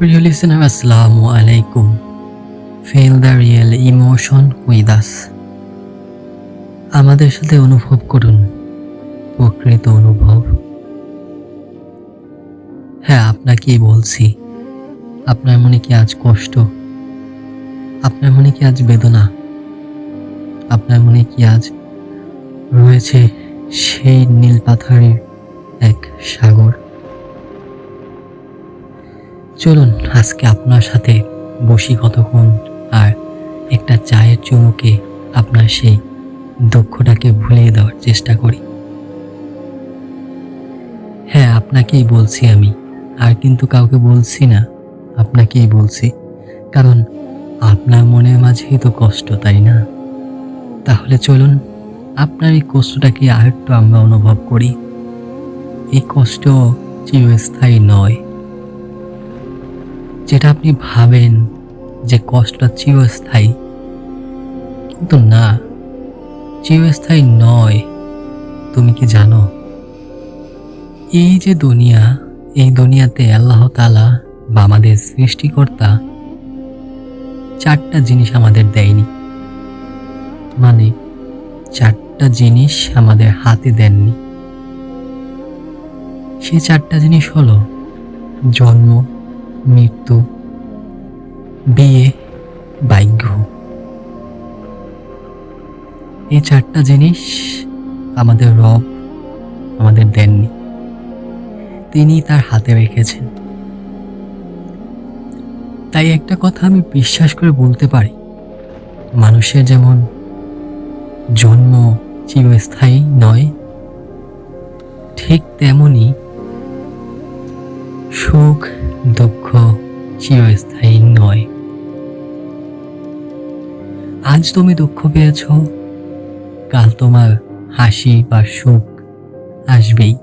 Dear listener, Assalamu alaikum. Feel the real emotion with us. আমাদের সাথে অনুভব করুন। প্রকৃত অনুভব। হ্যাঁ আপনাকেই বলছি। আপনার মনে কি আজ কষ্ট? আপনার মনে কি আজ বেদনা? আপনার মনে কি আজ রয়েছে সেই নীল পাথরের এক সাগর? চলুন, আজকে আপনার সাথে বসি কতক্ষণ আর একটা চায়ের চুমুকে আপনার সেই দুঃখটাকে ভুলিয়ে দেওয়ার চেষ্টা করি। হ্যাঁ আপনাকেই বলছি আমি, আর কিন্তু কাউকে বলছি না, আপনাকেই বলছি। কারণ আপনার মনের মাঝেই তো কষ্ট, তাই না? তাহলে চলুন, আপনার এই কষ্টটাকে আর একটু আমরা অনুভব করি। এই কষ্ট চিরস্থায়ী নয়। যেটা আপনি ভাবেন যে কষ্টটা চিরস্থায়ী, কিন্তু না, চিরস্থায়ী নয়। তুমি কি জানো? এই যে দুনিয়া, এই দুনিয়াতে আল্লাহ তালা বা আমাদের সৃষ্টিকর্তা চারটা জিনিস আমাদের দেয়নি। মানে চারটা জিনিস আমাদের হাতে দেননি। সে চারটা জিনিস হলো জন্ম মৃত্যু, বিয়ে, ভাগ্য। এই চারটা জিনিস আমাদের রব আমাদের দেননি। তিনি তার হাতে রেখেছেন। তাই একটা কথা আমি বিশ্বাস করে বলতে পারি, মানুষের যেমন জন্ম চিরস্থায়ী নয়, ঠিক তেমনি সুখ দুঃখ চিরস্থায়ী নয়। আজ তুমি দুঃখ পেয়েছ, কাল তোমার হাসি বা সুখ আসবেই।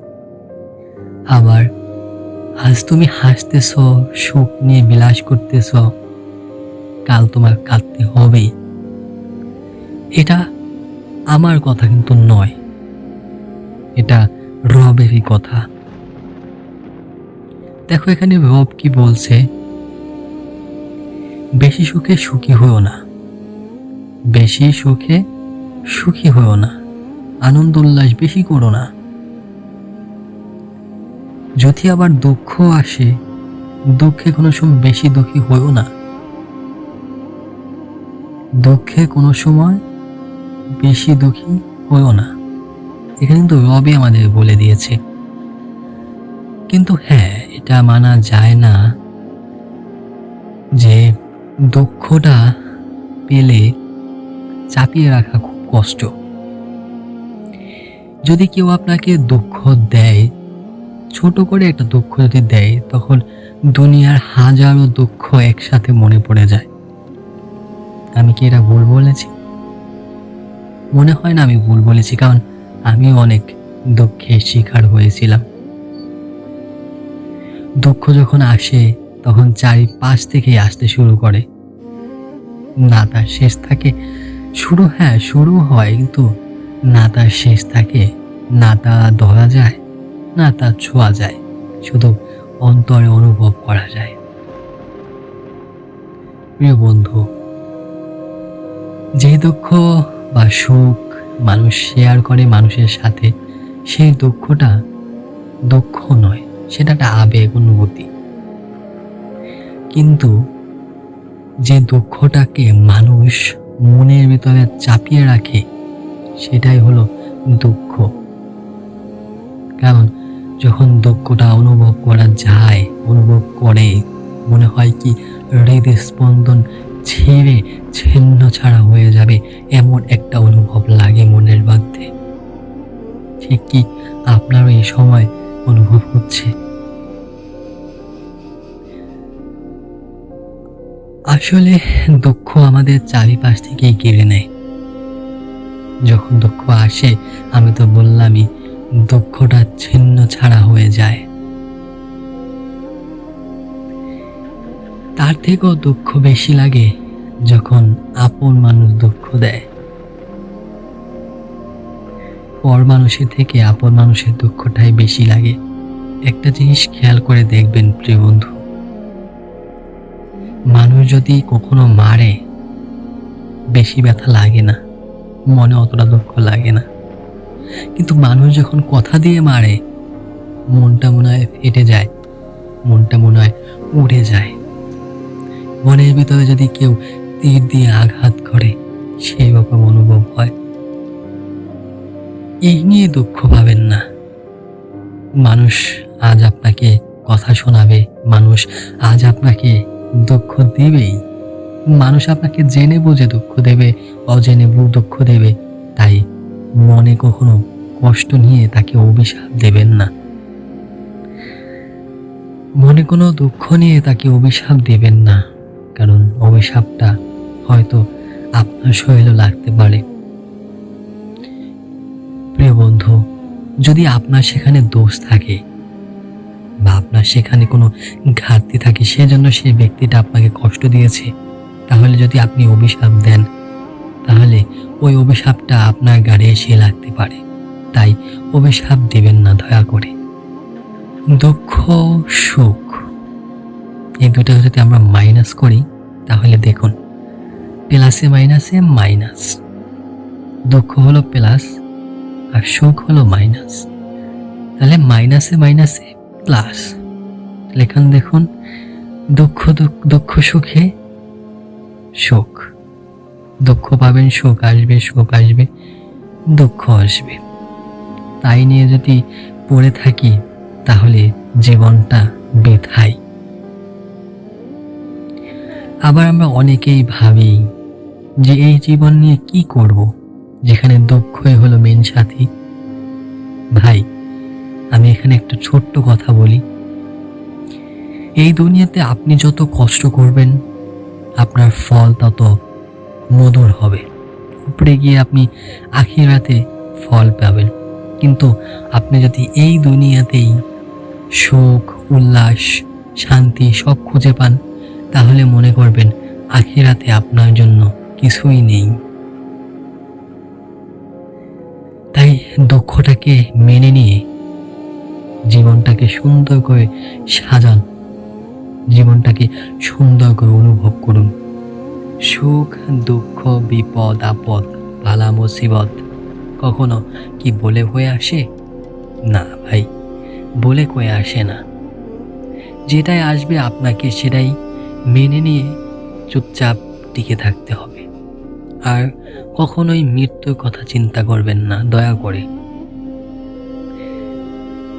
আবার আজ তুমি হাসতেছ, সুখ নিয়ে বিলাস করতেছ, কাল তোমার কাঁদতে হবেই। এটা আমার কথা কিন্তু নয়, এটা রবেরই কথা। দেখো এখানে রব কি বলছে? বেশি সুখে সুখী হও না। বেশি সুখে সুখী হও না। আনন্দ উল্লাস বেশি করো না। যদি আবার দুঃখ আসে, দুঃখে কোনো সময় বেশি দুঃখী হইও না। দুঃখে কোনো সময় বেশি দুঃখী হইও না। এখানে কিন্তু রবি আমাদের বলে দিয়েছে। কিন্তু হ্যাঁ এটা মানা যায় না যে দুঃখটা পেলে চাপিয়ে রাখা খুব কষ্ট। যদি কেউ আপনাকে দুঃখ দেয়, ছোট করে একটা দুঃখ যদি দেয়, তখন দুনিয়ার হাজারো দুঃখ একসাথে মনে পড়ে যায়। আমি কি এটা ভুল বলেছি? মনে হয় না আমি ভুল বলেছি, কারণ আমি অনেক দুঃখের শিকার হয়েছিলাম। দুঃখ যখন আসে, তখন চারিপাশ থেকেই আসতে শুরু করে। না তার শেষ থাকে, শুরু হ্যাঁ শুরু হয়, কিন্তু না তার শেষ থাকে না তা ধরা যায় না তা ছোঁয়া যায়, শুধু অন্তরে অনুভব করা যায়। প্রিয় বন্ধু, যে দুঃখ বা সুখ মানুষ শেয়ার করে মানুষের সাথে, সেই দুঃখটা দুঃখ নয়। সেটা একটা আবেগ, অনুভূতি। কিন্তু যে দুঃখটাকে মানুষ মনের ভিতরে চাপিয়ে রাখে, সেটাই হলো দুঃখ। কারণ যখন দুঃখটা অনুভব করা যায়, অনুভব করে, মনে হয় কি হৃদস্পন্দন ছেড়ে ছিন্ন ছাড়া হয়ে যাবে, এমন একটা অনুভব লাগে মনের মধ্যে। ঠিক কি আপনারও এই সময় অনুভব হচ্ছে? আসলে দুঃখ আমাদের চারিপাশ থেকে কেড়ে নেয়। যখন দুঃখ আসে, আমি তো বললামই, দুঃখটা ছিন্ন ছাড়া হয়ে যায়। তার থেকেও দুঃখ বেশি লাগে যখন আপন মানুষ দুঃখ দেয়। পর মানুষের থেকে আপন মানুষের দুঃখটাই বেশি লাগে। একটা জিনিস খেয়াল করে দেখবেন, প্রিয় বন্ধু। মানুষ যদি কখনো মারে, বেশি ব্যথা লাগে না, মনে অতটা দুঃখ লাগে না। কিন্তু মানুষ যখন কথা দিয়ে মারে, মনটা মনে হয় ফেটে যায়, মনটা মনে হয় উড়ে যায়। মনের ভিতরে যদি কেউ তীর দিয়ে আঘাত করে সেই রকম অনুভব হয়। এই নিয়ে দুঃখ পাবেন না। মানুষ আজ আপনাকে কথা শোনাবে, মানুষ আজ আপনাকে দুঃখ দিবেই মানুষ আপনাকে জেনে বুঝে দুঃখ দেবে, অজেনে দুঃখ দেবে। তাই মনে কখনো কষ্ট নিয়ে তাকে অভিশাপ দেবেন না। মনে কোনো দুঃখ নিয়ে তাকে অভিশাপ দেবেন না, কারণ অভিশাপটা হয়তো আপনার শরীরে লাগতে পারে। প্রিয় বন্ধু, যদি আপনার সেখানে দোষ থাকে বা আপনার সেখানে কোনো ঘাটতি থাকে, সেজন্য সেই ব্যক্তিটা আপনাকে কষ্ট দিয়েছে। তাহলে যদি আপনি অভিশাপ দেন, তাহলে ওই অভিশাপটা আপনার গাড়ি এসে লাগতে পারে। তাই অভিশাপ দিবেন না, দয়া করে। দুঃখ, সুখ, এই দুটো যদি আমরা মাইনাস করি, তাহলে দেখুন প্লাসে মাইনাসে মাইনাস দুঃখ হলো প্লাস আর সুখ হলো মাইনাস তাহলে মাইনাসে মাইনাসে প্লাস লেখান দেখুন, দুঃখ দুঃখ সুখে সুখ দুঃখ পাবেন সুখ আসবে সুখ আসবে, দুঃখ আসবে। তাই নিয়ে যদি পড়ে থাকি, তাহলে জীবনটা বেথাই আবার আমরা অনেকেই ভাবি যে এই জীবন নিয়ে কি করব, যেখানে দুঃখই হলো মেন সাথী। ভাই আমি এখানে একটা ছোট্ট কথা বলি। এই দুনিয়াতে আপনি যত কষ্ট করবেন, আপনার ফল তত মধুর হবে। উপরে গিয়ে আপনি আখিরাতে ফল পাবেন। কিন্তু আপনি যদি এই দুনিয়াতেই সুখ, উল্লাস, শান্তি সব খুঁজে পান, তাহলে মনে করবেন আখিরাতে আপনার জন্য কিছুই নেই। তাই দুঃখটাকে মেনে নিয়ে জীবনটাকে সুন্দর করে সাজান। জীবনটাকে সুন্দর করে অনুভব করুন। সুখ, দুঃখ, বিপদ, আপদ ভালা মুসিবত, কখনো কি বলে হয়ে আসে? না ভাই, বলে কয়ে আসে না। যেটাই আসবে আপনাকে সেটাই মেনে নিয়ে চুপচাপ টিকে থাকতে হবে। আর কখনোই মৃত্যুর কথা চিন্তা করবেন না, দয়া করে।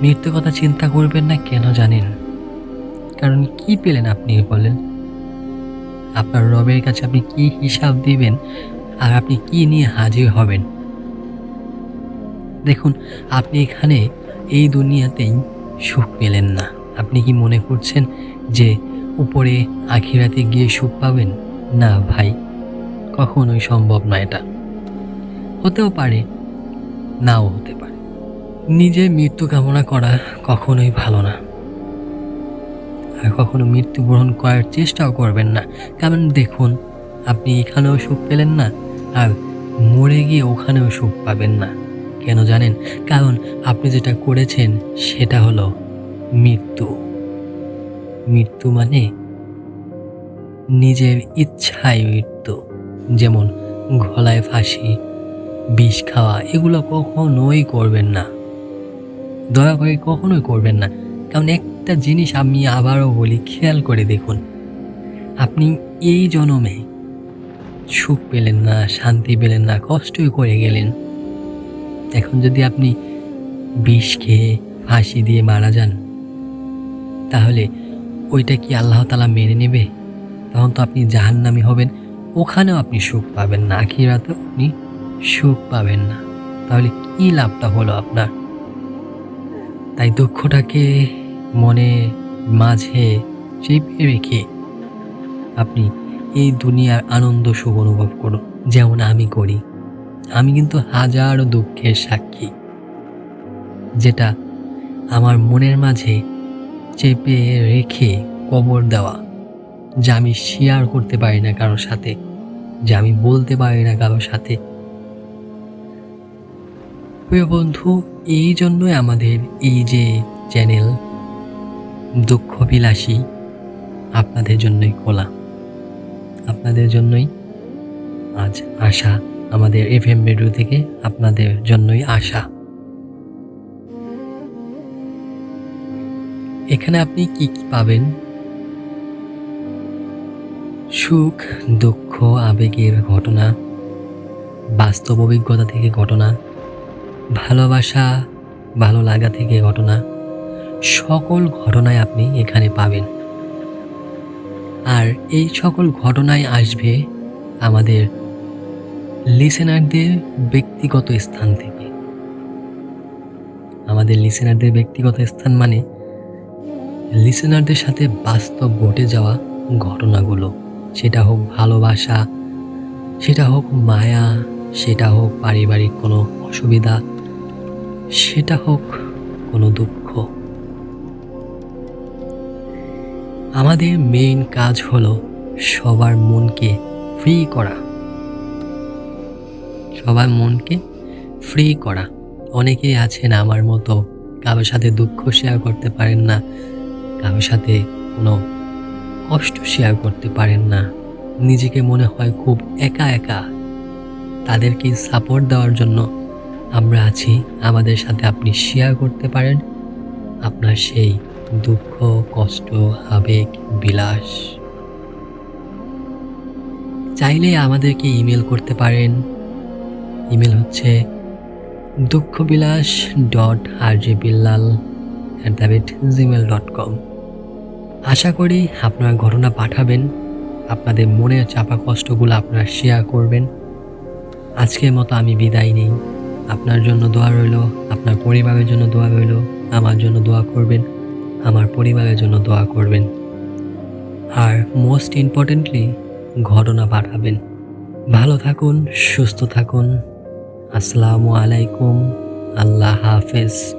মৃত্যুর কথা চিন্তা করবেন না, কেন জানেন? কারণ কি পেলেন আপনি বলেন আপনার রবের কাছে আপনি কি হিসাব দিবেন আর আপনি কি নিয়ে হাজির হবেন? দেখুন, আপনি এখানে এই দুনিয়াতেই সুখ পেলেন না। আপনি কি মনে করছেন যে উপরে আখিরাতে গিয়ে সুখ পাবেন? না ভাই, কখনোই সম্ভব না এটা। হতেও পারে, নাও হতে পারে। নিজে মৃত্যু কামনা করা কখনোই ভালো না। আর কখনো মৃত্যুবরণ করার চেষ্টাও করবেন না। কারণ দেখুন, আপনি এখানেও সুখ পেলেন না, আর মরে গিয়ে ওখানেও সুখ পাবেন না। কেন জানেন? কারণ আপনি যেটা করেছেন, সেটা হলো মৃত্যু। মৃত্যু মানে নিজের ইচ্ছায় মৃত্যু। যেমন গলায় ফাঁসি, বিষ খাওয়া, এগুলো কখনোই করবেন না। দয়া করে কখনোই করবেন না। কারণ একটা জিনিস আমি আবারও বলি, খেয়াল করে দেখুন। আপনি এই জনমে সুখ পেলেন না, শান্তি পেলেন না, কষ্টই করে গেলেন। এখন যদি আপনি বিষ খেয়ে ফাঁসি দিয়ে মারা যান, তাহলে ওইটা কি আল্লাহ তালা মেনে নেবে? তখন তো আপনি জাহান্নামি হবেন, ওখানেও আপনি সুখ পাবেন না, আখিরাতেও আপনি সুখ পাবেন না। তাহলে কি লাভটা হলো আপনার? তাই দুঃখটাকে মনে মাঝে চেপে রেখে আপনি এই দুনিয়ার আনন্দ সুখ অনুভব করুন, যেমন আমি করি। আমি কিন্তু হাজারো দুঃখের সাক্ষী, যেটা আমার মনের মাঝে চেপে রেখে কবর দেওয়া, যা আমি শেয়ার করতে পারি না কারোর সাথে, যা আমি বলতে পারি না কারোর সাথে। প্রিয় বন্ধু, এই জন্যই আমাদের এই যে চ্যানেল, দুঃখ বিলাসী আপনাদের জন্যই খোলা। আপনাদের জন্যই আজ আশা আমাদের এফ এম রেডিও থেকে আপনাদের জন্যই আশা এখানে আপনি কি কি পাবেন? সুখ, দুঃখ, আবেগের ঘটনা, বাস্তব অভিজ্ঞতা থেকে ঘটনা ভালোবাসা, ভালো লাগা থেকে ঘটনা, সকল ঘটনায় আপনি এখানে পাবেন। আর এই সকল ঘটনায় আসবে আমাদের লিসেনারদের ব্যক্তিগত স্থান থেকে। আমাদের লিসেনারদের ব্যক্তিগত স্থান মানে লিসেনারদের সাথে বাস্তব ঘটে যাওয়া ঘটনাগুলো। সেটা হোক ভালোবাসা, সেটা হোক মায়া, সেটা হোক পারিবারিক কোনো অসুবিধা সেটা হোক, কোনো দুঃখ। আমাদের মেইন কাজ হলো সবার মনকে ফ্রি করা। সবার মনকে ফ্রি করা। অনেকেই আছেন আমার মতো, কারোর সাথে দুঃখ শেয়ার করতে পারেন না, কারোর সাথে কোনো কষ্ট শেয়ার করতে পারেন না। নিজেকে মনে হয় খুব একা একা। তাদেরকে সাপোর্ট দেওয়ার জন্য আমরা আছি, আমাদের সাথে আপনি শেয়ার করতে পারেন। আপনার সেই দুঃখ, কষ্ট, আবেগ, বিলাস। চাইলে আমাদেরকে ইমেল করতে পারেন। ইমেল হচ্ছে দুঃখবিলাস dot R J Billal at the rate Gmail dot com আশা করি আপনারা ঘটনা পাঠাবেন, আপনাদের মনের চাপা কষ্টগুলো আপনারা শেয়ার করবেন। আজকের মতো আমি বিদায় নেই। আপনার জন্য দোয়া রইল, আপনার পরিবারের জন্য দোয়া রইল, আমার জন্য দোয়া করবেন, আমার পরিবারের জন্য দোয়া করবেন। আর মোস্ট ইম্পর্টেন্টলি ঘটনা পাঠাবেন। ভালো থাকুন, সুস্থ থাকুন। আসসালামু আলাইকুম, আল্লাহ হাফেজ।